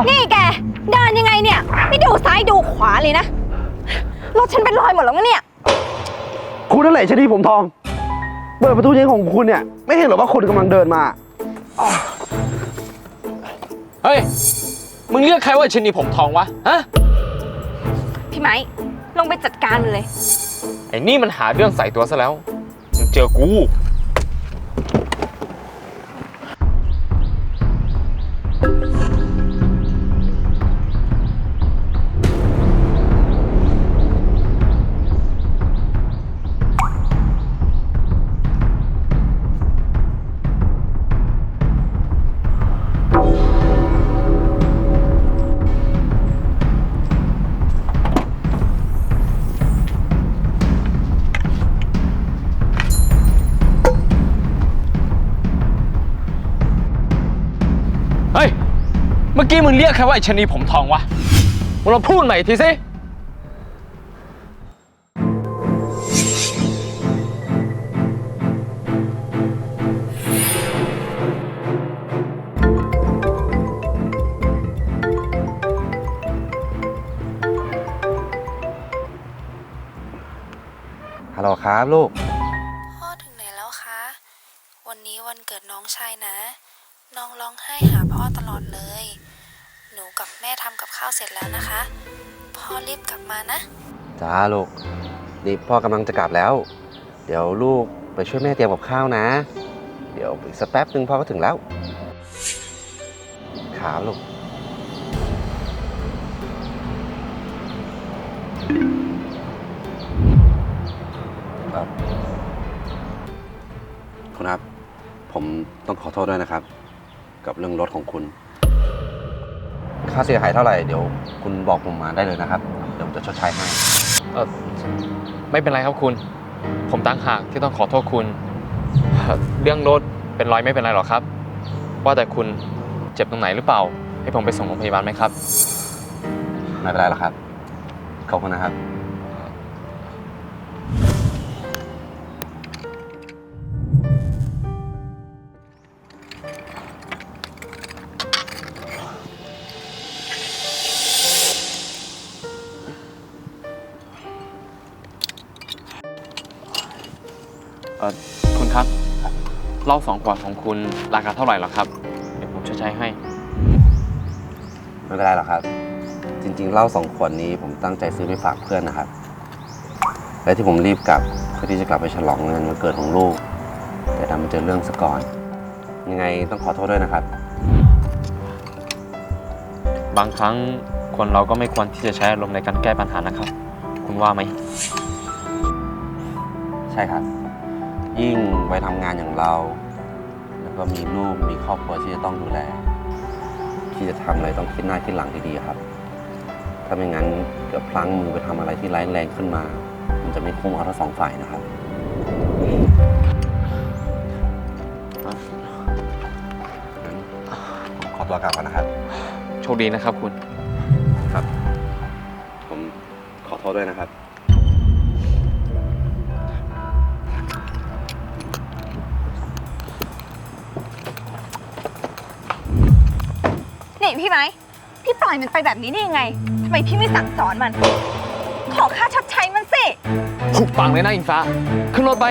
ล่ะ นี่แกเดินยังไงเนี่ย ไม่ดูซ้ายดูขวาเลยนะ รถฉันเป็นรอยหมดแล้วนะเนี่ย คุณนั่นแหละชะนีผมทอง เปิดประตูเย็นของคุณเนี่ย ไม่เห็นเหรอว่าคนกำลังเดินมา เฮ้ย มึงเรียกใครว่าชนีผมทองวะ ฮะ พี่ไม้ลงไปจัดการมันเลย ไอ้นี่มันหาเรื่องใส่ตัวซะแล้ว มึงเจอกู กี้มึงเรียกใครว่าไอ้ชนีผมทองวะมึงลองพูดใหม่อีกทีสิ ฮัลโหลครับลูก แม่ทำกับข้าวเสร็จแล้วนะคะ พ่อรีบกลับมานะ จ้าลูกนี่พ่อกำลังจะกลับแล้ว เดี๋ยวลูกไปช่วยแม่เตรียมกับข้าวนะ เดี๋ยวอีกสักแป๊บหนึ่งพ่อก็ถึงแล้วครับลูกครับคุณครับ ผมต้องขอโทษด้วยนะครับ กับเรื่องรถของคุณ ค่าเสียหายเท่าไหร่เดี๋ยวคุณบอกผมมาได้เลยนะครับ เดี๋ยวผมจะชดใช้ให้ เออไม่เป็นไรครับคุณ ผมตั้งหากที่ต้องขอโทษคุณเอ่อเรื่องรถเป็นรอยไม่เป็นไรหรอกครับ ว่าแต่คุณเจ็บตรงไหนหรือเปล่า ให้ผมไปส่งโรงพยาบาลไหมครับ ไม่เป็นไรหรอกครับ ขอบคุณนะครับ เหล้าสองขวดของคุณราคาเท่าไหร่หรอครับ เดี๋ยวผมชดใช้ให้ ไม่เป็นไรหรอกครับ จริงๆเหล้าสองขวดนี้ผมตั้งใจซื้อไปฝากเพื่อนนะครับ และที่ผมรีบกลับเพื่อที่จะกลับไปฉลองงานวันเกิดของลูก แต่ดันมาเจอเรื่องซะก่อน ยังไงต้องขอโทษด้วยนะครับ บางครั้งคนเราก็ไม่ควรที่จะใช้อารมณ์ในการแก้ปัญหานะครับ คุณว่าไหม ใช่ครับ ยิ่งไปทำงานอย่างเรา แล้วก็มีลูกมีครอบครัวที่จะต้องดูแล ที่จะทำอะไรต้องคิดหน้าคิดหลังดีๆครับ ถ้าไม่งั้นเกิดพลั้งมือไปทำอะไรที่ร้ายแรงขึ้นมา มันจะไม่คุ้มเอาทั้งสองฝ่ายนะครับงั้นผมขอตัวกลับก่อนนะครับ โชคดีนะครับคุณ ครับ ผมขอโทษด้วยนะครับ พี่ไม้พี่ปล่อยมันไปแบบนี้ได้ยังไงทำไมพี่ไม่สั่งสอนมัน ขอค่าชดใช้มันสิ ถูกปังเลยนะอิงฟ้า ขึ้นรถไป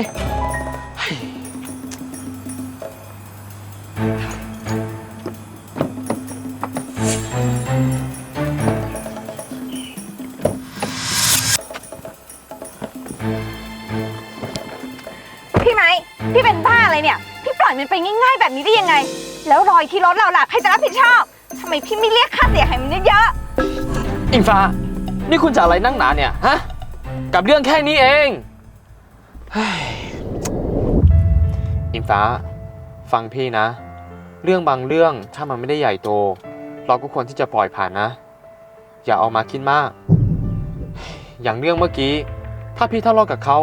พี่ไม้พี่เป็นบ้าอะไรเนี่ย พี่ปล่อยมันไปง่ายๆแบบนี้ได้ยังไง แล้วรอยที่รถเราล่ะ ฟ้า นี่คุณจะอะไรนั่งหนาเนี่ยฮะกับเรื่องแค่นี้เองเฮ้ยอิงฟ้า ฟังพี่นะ เรื่องบางเรื่องถ้ามันไม่ได้ใหญ่โต เราก็ควรที่จะปล่อยผ่านนะ อย่าเอามาคิดมาก อย่างเรื่องเมื่อกี้ ถ้าพี่ทะเลาะกับเขา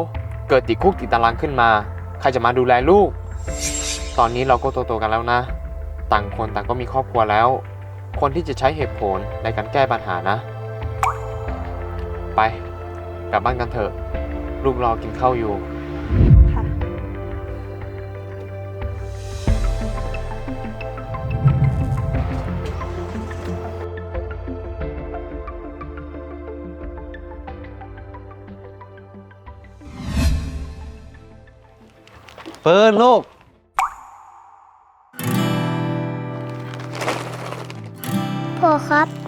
เกิดติดคุกติดตารางขึ้นมา ใครจะมาดูแลลูก ตอนนี้เราก็โตๆกันแล้วนะ ต่างคนต่างก็มีครอบครัวแล้ว คนที่จะใช้เหตุผลในการแก้ปัญหานะ ไป กลับบ้านกันเถอะ ลูกรอกินข้าวอยู่ ค่ะ เฟิร์นลูก พ่อครับ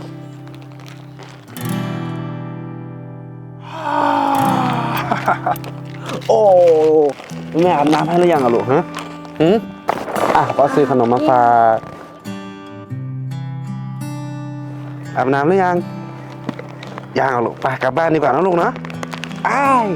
แม่อาบน้ำให้หรือยังอะลูกฮะหืมอะก็ซื้อขนมมาฝากอาบน้ำหรือยัง ยังอะลูกไปกลับบ้านดีกว่านะลูกนะอ้าย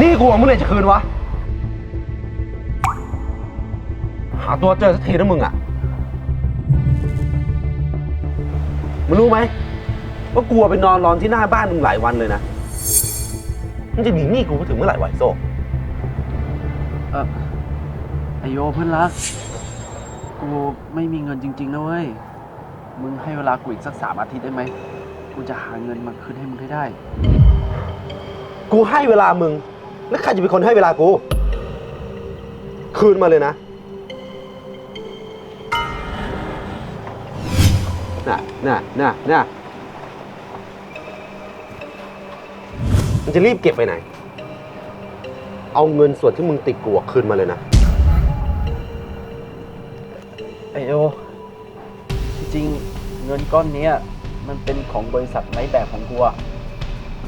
นี่กูว่ามึงเนี่ยจะคืนวะ หาตัวเจอสักทีนะมึงอะ มึงรู้ไหมว่ากลัวไปนอนรอนที่หน้าบ้านมึงหลายวันเลยนะมึงจะหนีหนี้กูไปถึงเมื่อไหร่ไหวะไอ้โซ่เออไอโยเพื่อนรัก กูไม่มีเงินจริง ๆ นะเว้ย มึงให้เวลากูอีกสักสามอาทิตย์ได้ไหม กูจะหาเงินมาคืนให้มึงให้ได้ กูให้เวลามึง แล้วใครจะเป็นคนให้เวลากู คืนมาเลยนะ น่ะน่ะน่ะน่ะมันจะรีบเก็บไปไหน เอาเงินส่วนที่มึงติดกูอะคืนมาเลยนะ ไอโยจริงๆเงินก้อนเนี้ยมันเป็นของบริษัทไม้แบบของกูอะ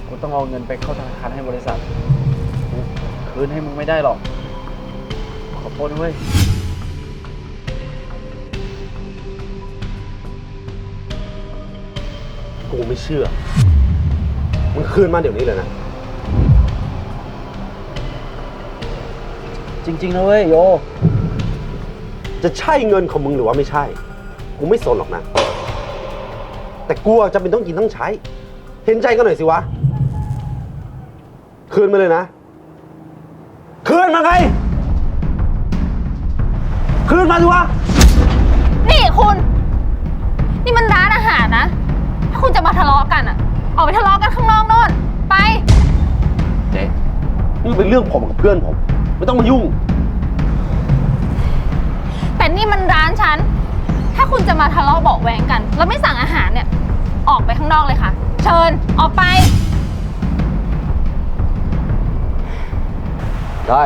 กูต้องเอาเงินไปเข้าธนาคารให้บริษัทกูคืนให้มึงไม่ได้หรอก ขอโทษด้วย กูไม่เชื่อ มึงคืนมาเดี๋ยวนี้เลยนะ จริงๆนะเว้ยโย จะใช่เงินของมึงหรือว่าไม่ใช่ กูไม่สนหรอกนะ แต่กูอะจะเป็นต้องกินต้องใช้ เห็นใจกันหน่อยสิวะ คืนมาเลยนะ คืนมาไง คืนมาสิวะ นี่คุณ นี่มันร้านอาหารนะถ้า คุณจะมาทะเลาะกันอะออกไปทะเลาะกันข้างนอกโน่น ไป เจ๊นี่เป็นเรื่องผมกับเพื่อนผม ไม่ต้องมายุ่ง แต่นี่มันร้านฉัน ถ้าคุณจะมาทะเลาะเบาะแวงกัน แล้วไม่สั่งอาหารเนี่ย ออกไปข้างนอกเลยค่ะ เชิญ ออกไป ได้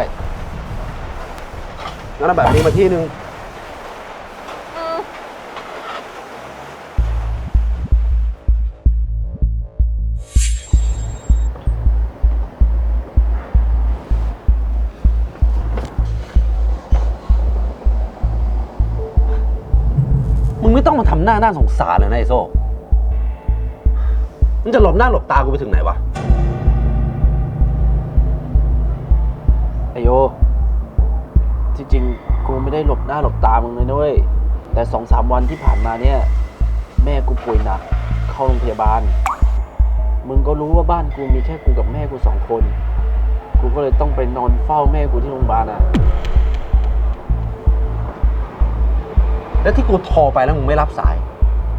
งั้นเอาแบบนี้มาที่หนึ่ง งไม่ต้องมาทำหน้าหน้าสงสารเลยนะไอโซ่มึงจะหลบหน้าหลบตากูไปถึงไหนวะ ไอโย จริงๆ กูไม่ได้หลบหน้าหลบตามึงเลยนะเว้ย แต่สองสามวันที่ผ่านมาเนี่ย แม่กูป่วยหนัก เข้าโรงพยาบาล มึงก็รู้ว่าบ้านกูมีแค่กูกับแม่กูสองคน กูก็เลยต้องไปนอนเฝ้าแม่กูที่โรงพยาบาลอะ แล้วที่กูโทรไปแล้วมึงไม่รับสาย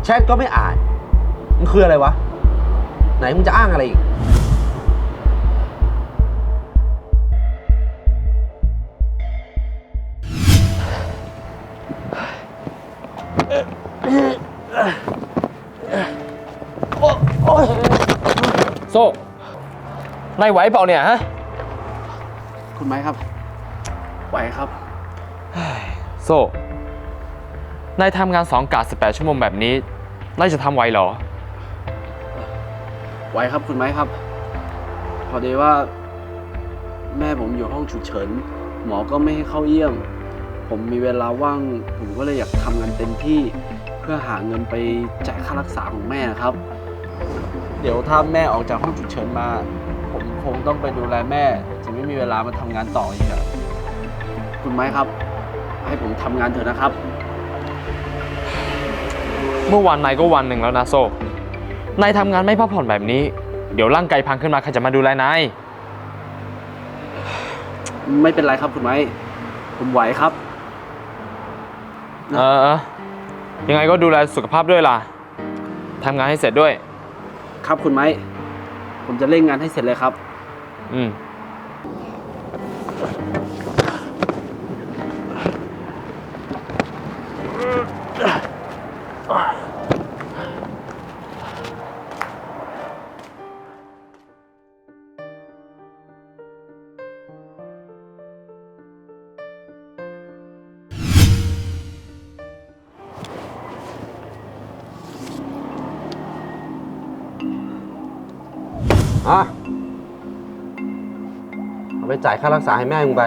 แชทก็ไม่อ่านมันคืออะไรวะ ไหนมึงจะอ้างอะไรอีก โซ่นายไหวเปล่าเนี่ยฮะ คุณไม้ครับ ไหวครับ โซ่ นายทำงานสองกะ18ชั่วโมงแบบนี้นายจะทำไหวเหรอไหวครับคุณไม้ครับ พอดีว่า แม่ผมอยู่ห้องฉุกเฉิน หมอก็ไม่ให้เข้าเยี่ยม ผมมีเวลาว่าง ผมก็เลยอยากทำงานเต็มที่ เพื่อหาเงินไปจ่ายค่ารักษาของแม่ครับ เดี๋ยวถ้าแม่ออกจากห้องฉุกเฉินมา ผมคงต้องไปดูแลแม่ จะไม่มีเวลามาทำงานต่ออีกอะคุณไม้ครับ ให้ผมทำงานเถอะนะครับ เมื่อวานนายก็วันหนึ่งแล้วนะโซ่นายทำงานไม่พักผ่อนแบบนี้ เดี๋ยวร่างกายพังขึ้นมาใครจะมาดูแลนาย ไม่เป็นไรครับคุณไม้ผมไหวครับ เออเออยังไงก็ดูแลสุขภาพด้วยล่ะทำงานให้เสร็จด้วย ครับคุณไม้ ผมจะเร่งงานให้เสร็จเลยครับ อืม อะเอาไปจ่ายค่ารักษาให้แม่มึงไป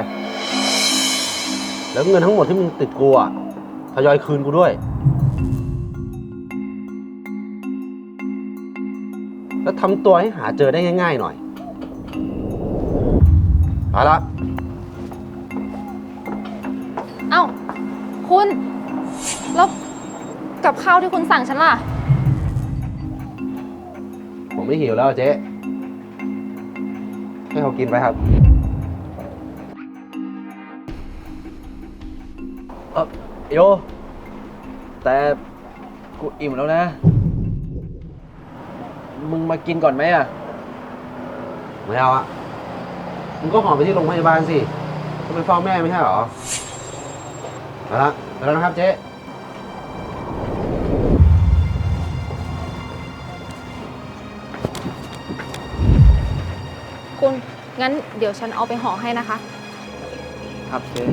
แล้วเงินทั้งหมดที่มึงติดกูอะทยอยคืนกูด้วย แล้วทำตัวให้หาเจอได้ง่าย ๆ หน่อยเอาละเอ้า คุณ แล้วกับข้าวที่คุณสั่งฉันล่ะ ผมไม่หิวแล้วอะเจ๊ให้เขา กินไปครับเออโย แต่กูอิ่มแล้วนะ มึงมากินก่อนไหมอะ ไม่เอาอะมึงก็หอไปที่โรงพยาบาลสิต้องไปเฝ้าแม่ไม่ใช่หรอเอาละไปแล้วนะครับเจ๊ งั้นเดี๋ยวฉันเอาไปห่อให้นะคะ ครับเจ๊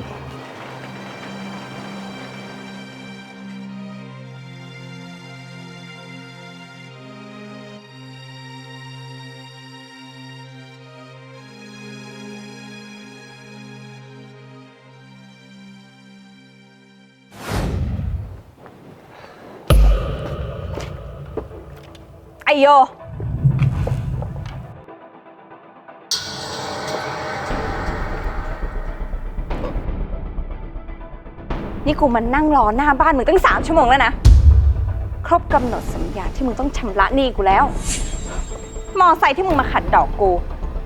ไอโย นี่กูมานั่งรอหน้าบ้านมึงตั้งสามชั่วโมงแล้วนะ ครบกำหนดสัญญาที่มึงต้องชำระหนี้กูแล้ว มอไซค์ที่มึงมาขัดดอกกู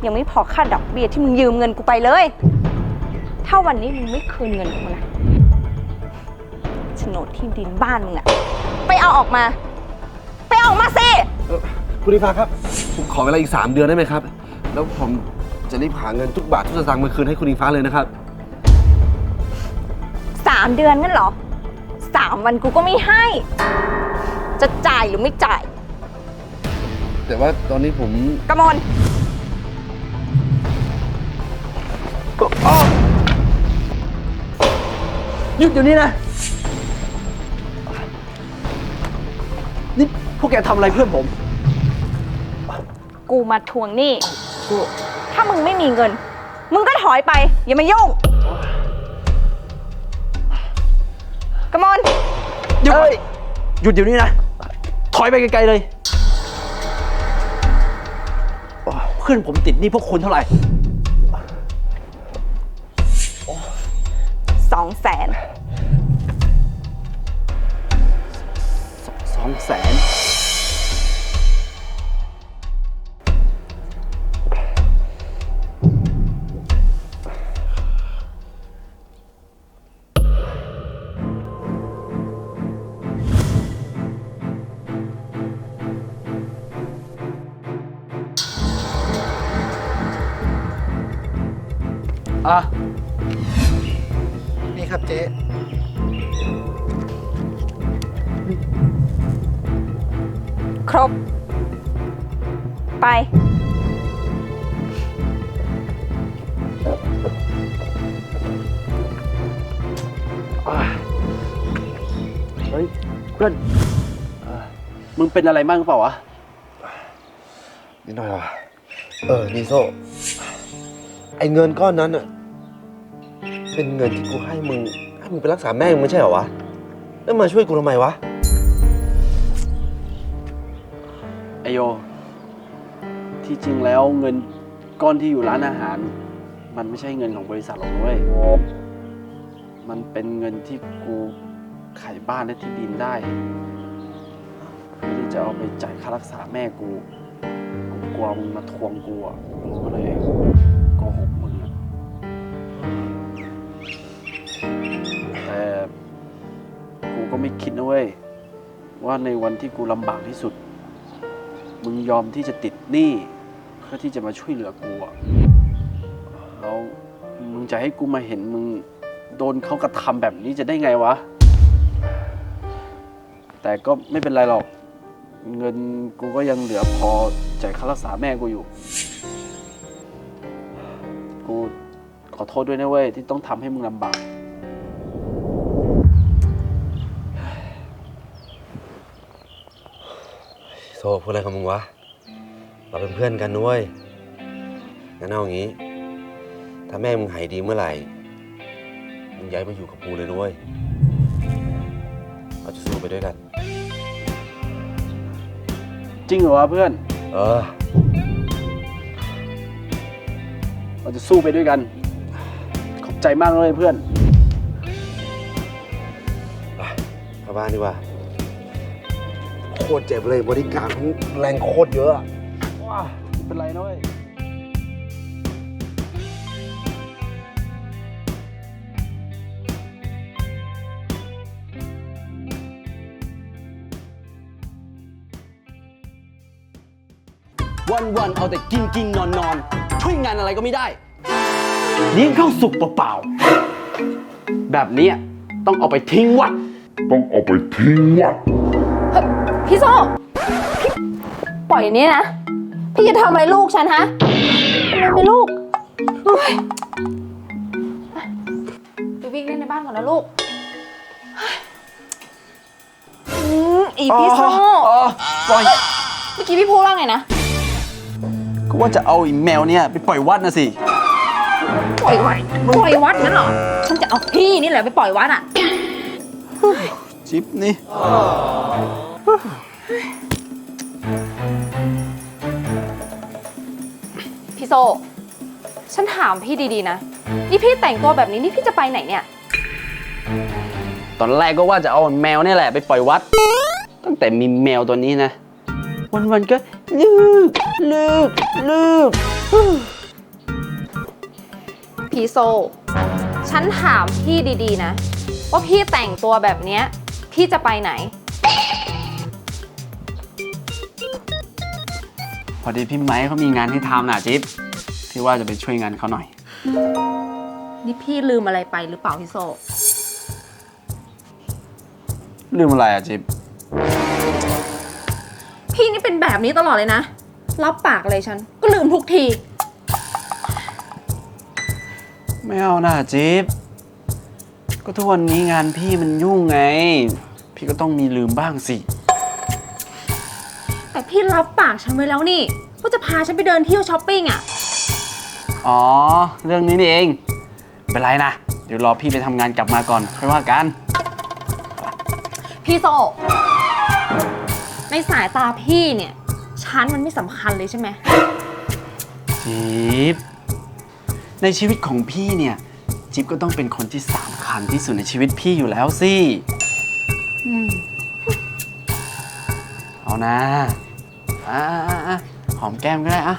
ยังไม่พอค่าดอกเบี้ยที่มึงยืมเงินกูไปเลย ถ้าวันนี้มึงไม่คืนเงินกูนะโฉนดที่ดินบ้านมึงอะไปเอาออกมา ไปเอาออกมาสิ เอ่อคุณนิฟ้าครับ ผมขอเวลาอีก 3 เดือนได้ไหมครับ แล้วผมจะรีบหาเงินทุกบาททุกสตางค์มาคืนให้คุณนิงฟ้าเลยนะครับามเดือนงั้นเหรอสามวันกูก็ไม่ให้ จะจ่ายหรือไม่จ่ายแต่ว่าตอนนี้ผมกระมลหยุดอยู่นี่นะ นี่พวกแกทำอะไรเพื่อนผม กูมาทวงหนี้ ถ้ามึงไม่มีเงิน มึงก็ถอยไป อย่ามายุ่ง กระมลหยุดหยุดเดี๋ยวนี้นะ ถอยไปไกลๆเลยเพื่อนผมติดหนี่พวกคุณเท่าไหร่ สองแสน เป็นอะไรมั่งเปล่าวะ นิดหน่อยว่ะเออนิโซไอเงินก้อนนั้นอะเป็นเงินที่กูให้มึงให้มึงไปรักษาแม่มึงไม่ใช่เหรอวะแล้วมาช่วยกูทำไมวะไอโย ที่จริงแล้วเงินก้อนที่อยู่ร้านอาหาร มันไม่ใช่เงินของบริษัทหรอกเว้ย มันเป็นเงินที่กูขายบ้านและที่ดินได้ เพื่อที่จะเอาไปจ่ายค่ารักษาแม่กู กูกลัวมึงมาทวงกูอะกูก็เลยโกหกมึงอะแต่กูก็ไม่คิดนะเว้ย ว่าในวันที่กูลำบากที่สุด มึงยอมที่จะติดหนี้เพื่อที่จะมาช่วยเหลือกูอะแล้วมึงจะให้กูมาเห็นมึงโดนเขากระทำแบบนี้จะได้ไงวะ แต่ก็ไม่เป็นไรหรอก เงินกูก็ยังเหลือพอจ่ายค่ารักษาแม่กูอยู่ กูขอโทษด้วยนะเว้ยที่ต้องทำให้มึงลำบาก โซพูดอะไรของมึงวะ เราเป็นเพื่อนกันด้วยงั้นเอาอย่างนี้ ถ้าแม่มึงหายดีเมื่อไหร่ มึงย้ายมาอยู่กับกูเลยด้วย เราจะสู้ไปด้วยกัน จริงเหรอวะเพื่อน เออ เราจะสู้ไปด้วยกัน ขอบใจมากเลยเพื่อนเข้าบ้านดีกว่า โคตรเจ็บเลยบริการเขาแรงโคตรเยอะอะ ว้าไม่เป็นไรนะเว้ย วันวันๆเอาแต่กินกินนอนนอนช่วยงานอะไรก็ไม่ได้เลี้ยงข้าวสุกเปล่าๆแบบเนี้ยต้องเอาไปทิ้งวัด ต้องเอาไปทิ้งวัดพี่โซ่พี่ปล่อยนี่นะ พี่จะทำอะไรลูกฉันฮะทำไมไม่ลูกโอ๊ยไปวิ่งเล่นในบ้านก่อนนะลูกอืมอีพี่โซ่อ๋อปล่อย เมื่อกี้พี่พูดว่าไงนะ ก็ว่าจะเอาไอ้แมวเนี่ยไปปล่อยวัดนะสิ ปล่อยวัดปล่อยวัดนั่นเหรอ ฉันจะเอาพี่นี่แหละไปปล่อยวัดอะ จิ๊บนี่ พี่โซ ฉันถามพี่ดีๆนะ นี่พี่แต่งตัวแบบนี้นี่พี่จะไปไหนเนี่ย ตอนแรกก็ว่าจะเอาแมวเนี่ยแหละไปปล่อยวัด ตั้งแต่มีแมวตัวนี้นะ วันวันๆก็ลูกลูกลูกพี่โซ ฉันถามพี่ดีๆนะ ว่าพี่แต่งตัวแบบเนี้ย พี่จะไปไหน พอดีพี่ไม้เขามีงานให้ทำน่ะจิ๊บพี่ว่าจะไปช่วยงานเขาหน่อย นี่พี่ลืมอะไรไปหรือเปล่าพี่โซ ลืมอะไรอะจิ๊บพี่นี่เป็น แบบนี้ตลอดเลยนะ รับปากอะไรฉัน ก็ลืมทุกที ไม่เอานะจิ๊บก็ทุกวันนี้งานพี่มันยุ่งไง พี่ก็ต้องมีลืมบ้างสิ แต่พี่รับปากฉันไว้แล้วนี่ว่าจะพาฉันไปเดินเที่ยวช้อปปิ้งอะอ๋อ เรื่องนี้นี่เองไม่เป็นไรนะ เดี๋ยวรอพี่ไปทำงานกลับมาก่อนค่อยว่ากัน พี่โซใน สายตาพี่เนี่ยฉันมันไม่สำคัญเลยใช่ไหม จิ๊บในชีวิตของพี่เนี่ย จิ๊บก็ต้องเป็นคนที่สำคัญที่สุดในชีวิตพี่อยู่แล้วสิอืมเอานะอ่าๆๆหอมแก้มก็ได้อะ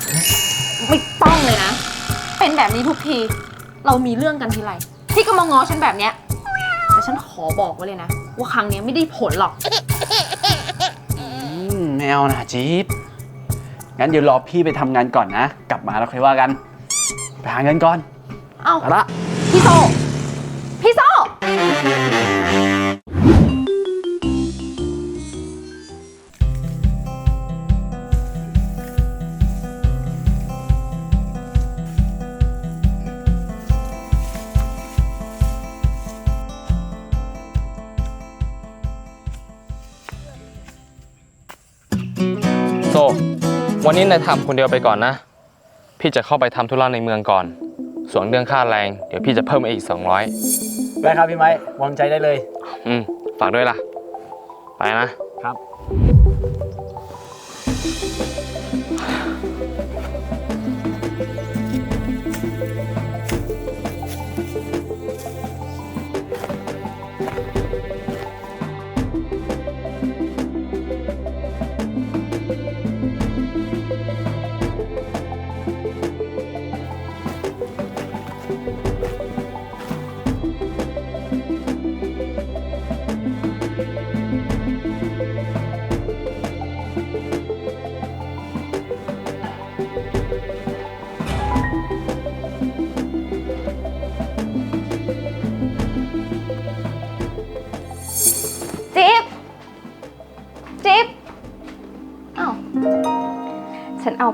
ไม่ต้องเลยนะ เป็นแบบนี้ทุกที เรามีเรื่องกันทีไร พี่ก็มางอฉันแบบเนี้ย แต่ฉันขอบอกไว้เลยนะ ว่าครั้งเนี้ยไม่ได้ผลหรอกอืมไม่ เอานะจิ๊บงั้นเดี๋ยวรอพี่ไปทำงานก่อนนะ กลับมาแล้วค่อยว่ากัน ไปหาเงินก่อนเอ้าเอาละ พี่โซ โซวันนี้นายทำคนเดียวไปก่อนนะ พี่จะเข้าไปทำธุระในเมืองก่อน ส่วนเรื่องค่าแรง เดี๋ยวพี่จะเพิ่มมาอีก 200ได้ครับพี่ไม้วางใจได้เลย อืมฝากด้วยล่ะ ไปนะ ครับ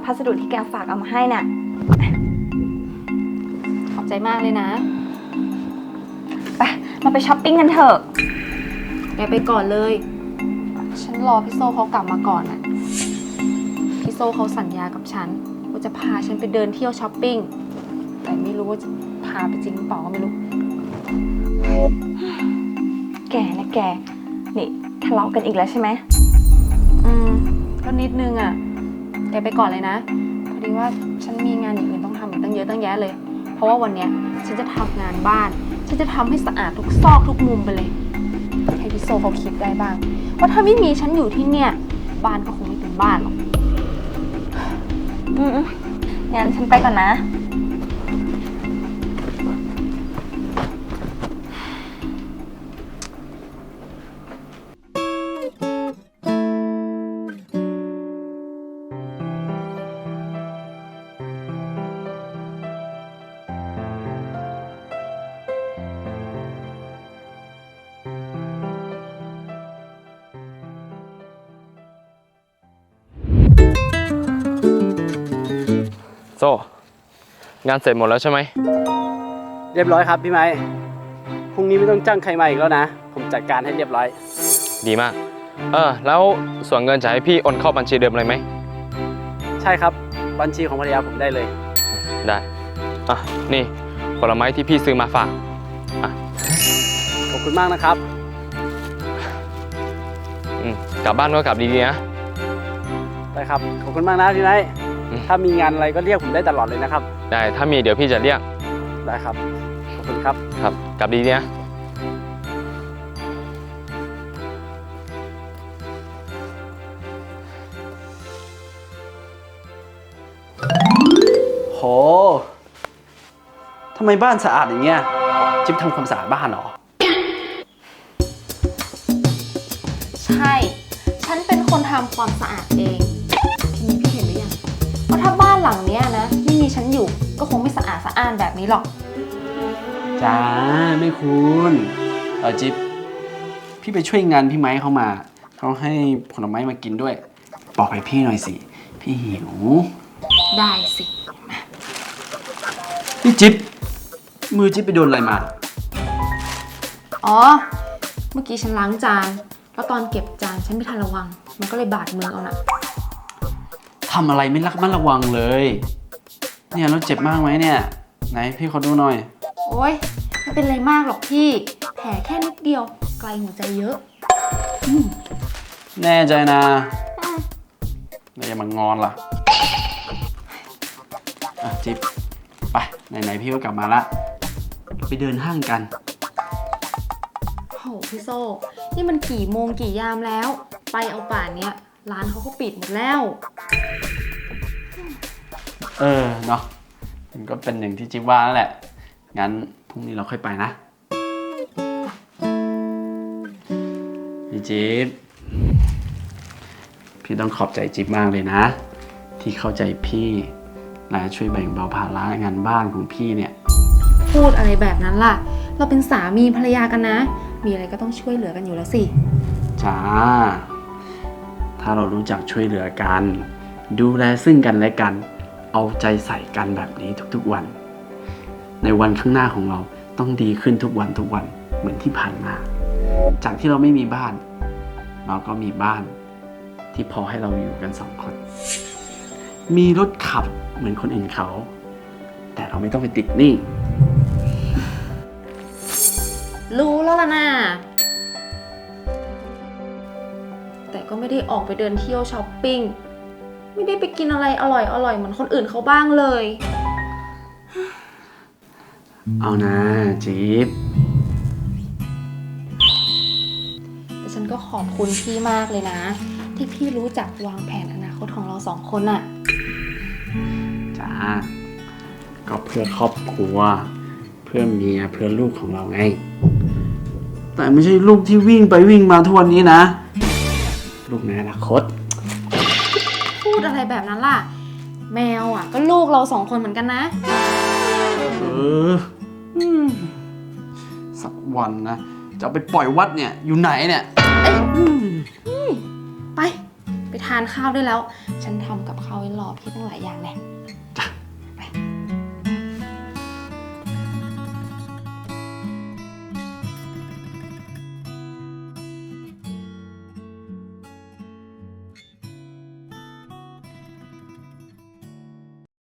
พัสดุที่แกฝากเอามาให้น่ะ ขอบใจมากเลยนะไปเราไปช้อปปิ้งกันเถอะ แกไปก่อนเลย ฉันรอพี่โซเขากลับมาก่อนอะพี่โซเขาสัญญากับฉัน ว่าจะพาฉันไปเดินเที่ยวช้อปปิ้ง แต่ไม่รู้ว่าจะพาไปจริงหรือเปล่าก็ไม่รู้ แกนะแก นี่ทะเลาะกันอีกแล้วใช่ไหม อืม ก็นิดนึงอะ แกไปก่อนเลยนะ พอดีว่าฉันมีงานอย่างอื่นต้องทำอีกตั้งเยอะตั้งแยะเลย เพราะว่าวันเนี้ยฉันจะทำงานบ้าน ฉันจะทำให้สะอาดทุกซอกทุกมุมไปเลย ให้พี่โซเขาคิดได้บ้างว่าถ้าไม่มีฉันอยู่ที่เนี่ย บ้านก็คงไม่เป็นบ้านหรอก อืมๆงั้นฉันไปก่อนนะ โซงานเสร็จหมดแล้วใช่ไหม เรียบร้อยครับพี่ไม้พรุ่งนี้ไม่ต้องจ้างใครมาอีกแล้วนะ ผมจัดการให้เรียบร้อย ดีมาก เออ แล้วส่วนเงินจะให้พี่โอนเข้าบัญชีเดิมเลยไหม ใช่ครับ บัญชีของภรรยาผมได้เลย ได้ อะ นี่ผลไม้ที่พี่ซื้อมาฝากขอบคุณมากนะครับอืมกลับบ้านก็กลับดีๆนะ ได้ครับ ขอบคุณมากนะพี่ไม้อืม ถ้ามีงานอะไรก็เรียกผมได้ตลอดเลยนะครับ ได้ ถ้ามีเดี๋ยวพี่จะเรียก ได้ครับ ขอบคุณครับ ครับ กลับดีๆนะ โห ทำไมบ้านสะอาดอย่างเงี้ย จิ๊บทำความสะอาดบ้านเหรอ ใช่ ฉันเป็นคนทำความสะอาดเอง ว่าถ้าบ้านหลังเนี้ยนะไม่มีฉันอยู่ก็คงไม่สะอาดสะอ้านแบบนี้หรอก จ้าไม่คุณเออจิ๊บพี่ไปช่วยงานพี่ไม้เขามา เขาให้ผลไม้มากินด้วย บอกให้พี่หน่อยสิ พี่หิวได้สิพี่จิ๊บมือจิ๊บไปโดนอะไรมา อ๋อ เมื่อกี้ฉันล้างจาน แล้วตอนเก็บจานฉันไม่ทันระวัง มันก็เลยบาดมือเอานะ ทำอะไรไม่รักมันระวังเลย เนี่ยเราเจ็บมากไหมเนี่ย ไหนพี่ขอดูหน่อย โอ๊ยไม่เป็นไรมากหรอกพี่ แผลแค่นิดเดียว ไกลหัวใจเยอะแน่ใจนะแล้วอย่ามางอนล่ะอะจิ๊บไปไหนๆพี่ก็กลับมาละไปเดินห้างกัน โหพี่โซ่ นี่มันกี่โมงกี่ยามแล้ว ไปเอาป่านเนี้ย ร้านเขาก็ปิดหมดแล้ว เออเนาะมันก็เป็นอย่างที่จิ๊บว่านั่นแหละ งั้นพรุ่งนี้เราค่อยไปนะพี่จิ๊บพี่ต้องขอบใจจิ๊บมากเลยนะ ที่เข้าใจพี่และช่วยแบ่งเบาภาระงานบ้านของพี่เนี่ย พูดอะไรแบบนั้นล่ะ เราเป็นสามีภรรยากันนะ มีอะไรก็ต้องช่วยเหลือกันอยู่แล้วสิ จ้า ถ้าเรารู้จักช่วยเหลือกัน ดูแลซึ่งกันและกัน เอาใจใส่กันแบบนี้ทุกๆวัน ในวันข้างหน้าของเราต้องดีขึ้นทุกวันทุกวันเหมือนที่ผ่านมา จากที่เราไม่มีบ้าน เราก็มีบ้านที่พอให้เราอยู่กันสองคน มีรถขับเหมือนคนอื่นเขา แต่เราไม่ต้องไปติดหนี้รู้แล้วล่ะนะ แต่ก็ไม่ได้ออกไปเดินเที่ยวช้อปปิ้ง ไม่ได้ไปกินอะไรอร่อยอร่อยๆเหมือนคนอื่นเขาบ้างเลย เอานะจิ๊บแต่ฉันก็ขอบคุณพี่มากเลยนะ ที่พี่รู้จักวางแผนอนาคตของเราสองคนอะจ้าก็เพื่อครอบครัว เพื่อเมียเพื่อลูกของเราไง แต่ไม่ใช่ลูกที่วิ่งไปวิ่งมาทุกวันนี้นะ ลูกในอนาคต พูดอะไรแบบนั้นล่ะ แมวอะก็ลูกเราสองคนเหมือนกันนะ เอออืมสักวันนะ จะเอาไปปล่อยวัดเนี่ย อยู่ไหนเนี่ยอืมไป ไปทานข้าวได้แล้ว ฉันทำกับข้าวไว้รอพี่ตั้งหลายอย่างเลยอ